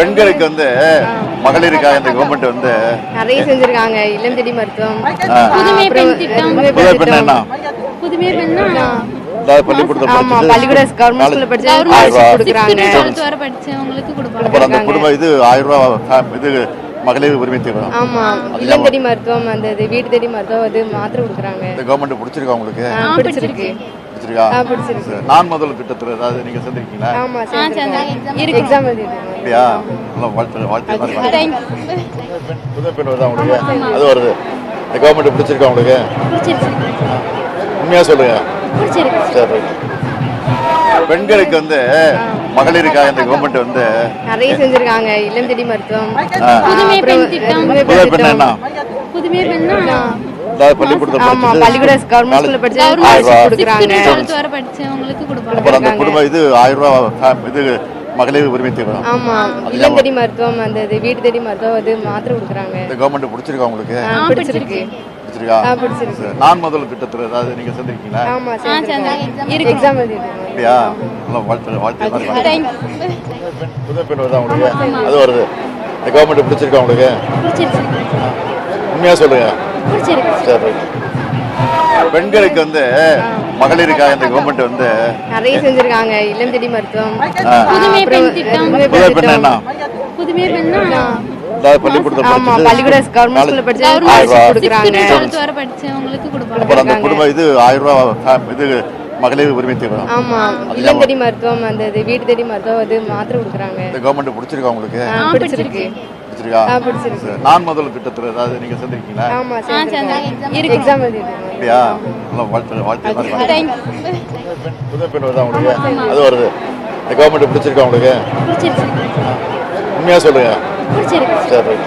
பெண்களுக்கு வந்து மகளிருக்காக இந்த கவர்மெண்ட் வந்து நிறைய செஞ்சிருக்காங்க இல்லம் தேடி மருத்துவம். புதுமை பெண் திட்டம். புதுமை பெண் என்ன புதுமை பெண்ணா? மகளிர் உரிமை ஆமா இல்லம் தேடி மருத்துவம் அந்த இது வீடு தேடி மருத்துவம் அது மாத்திரை கொடுக்குறாங்க. இந்த கவர்மெண்ட் பிடிச்சிருக்கா உங்களுக்கு? பிடிச்சிருக்கு. பிடிச்சிருக்கா. நான் முதல் திட்டத்தில் ஏதாவது நீங்க செஞ்சிருக்கீங்களா ஆமா ஆ சேர்ந்து எக்ஸாம் அப்படியா? நல்லா வாழ்த்து வாழ்த்து புதுமை பெண் வருதா உங்களுக்கு? அது வருது. இந்த கவர்மெண்ட் பிடிச்சிருக்கா உங்களுக்கு? பிடிச்சிருக்கு. உண்மையா சொல்லுங்க. பிடிச்சிருக்கு. சரி. பெண்களுக்கு வந்து மகளிருக்காக இந்த கவர்மெண்ட் வந்து? நிறைய செஞ்சிருக்காங்க. இல்லம் தேடி மருத்துவம். புதுமை பெண் திட்டம். புதுமை புதுமை பெண் அதாவது பள்ளிக்கூடத்தில் ஆமா படிச்சுட்டு பள்ளிக்கூட கவர்மெண்ட் ஸ்கூல்ல படிச்சு. கொடுக்குறாங்க. அப்புறம் அந்த குடும்ப இது ஆயிரம் ரூபா இது மகளிர் உரிமை தீவிரம் ஆமா இல்லம் தேடி மருத்துவம் அந்த இது வீடு தேடி மருத்துவம் அது மாத்திரை கொடுக்குறாங்க. இந்த கவர்மெண்ட் பிடிச்சிருக்கா உங்களுக்கு? பிடிச்சிருக்கு. பிடிச்சிருக்கா? பிடிச்சிருக்கு. சரி. நான் முதல் திட்டத்தில் ஏதாவது நீங்க செஞ்சிருக்கீங்களா ஆமா சேர்ந்து எக்ஸாம் அப்படியா? நல்லா வாழ்த்து வாழ்த்து புதுமை பெண் வருதா உங்களுக்கு. அது வருது. இந்த கவர்மெண்ட் பிடிச்சிருக்கா உங்களுக்கு? உண்மையா சொல்லுங்க. பிடிச்சிருக்கு. சரி. ரைட். பெண்களுக்கு வந்து மகளிருக்காக இந்த கவர்மெண்ட் வந்து நிறைய செஞ்சிருக்காங்க. இல்லம் தேடி மருத்துவம். புதுமை பெண் திட்டம். புதுமை பெண்ணா மகளிர் உரிமை தீவிரம் ஆமா இல்லம் தேடி மருத்துவம் அந்த இது வீடு தேடி மருத்துவம் அது மாத்திரை கொடுக்குறாங்க. இந்த கவர்மெண்ட் பிடிச்சிருக்கா உங்களுக்கு? பிடிச்சிருக்கு. பிடிச்சிருக்கா. நான் முதல் திட்டத்தில் ஏதாவது நீங்க செஞ்சிருக்கீங்களா? எக்ஸாம் அப்படியா? நல்லா வாழ்த்து வாழ்த்து மாதிரி தேங்க்யூ புதுமை பெண் வருதா உங்களுக்கு? அது வருது. இந்த கவர்மெண்ட் பிடிச்சிருக்கா உங்களுக்கு? உண்மையா சொல்லுங்க. சரி ரைட்.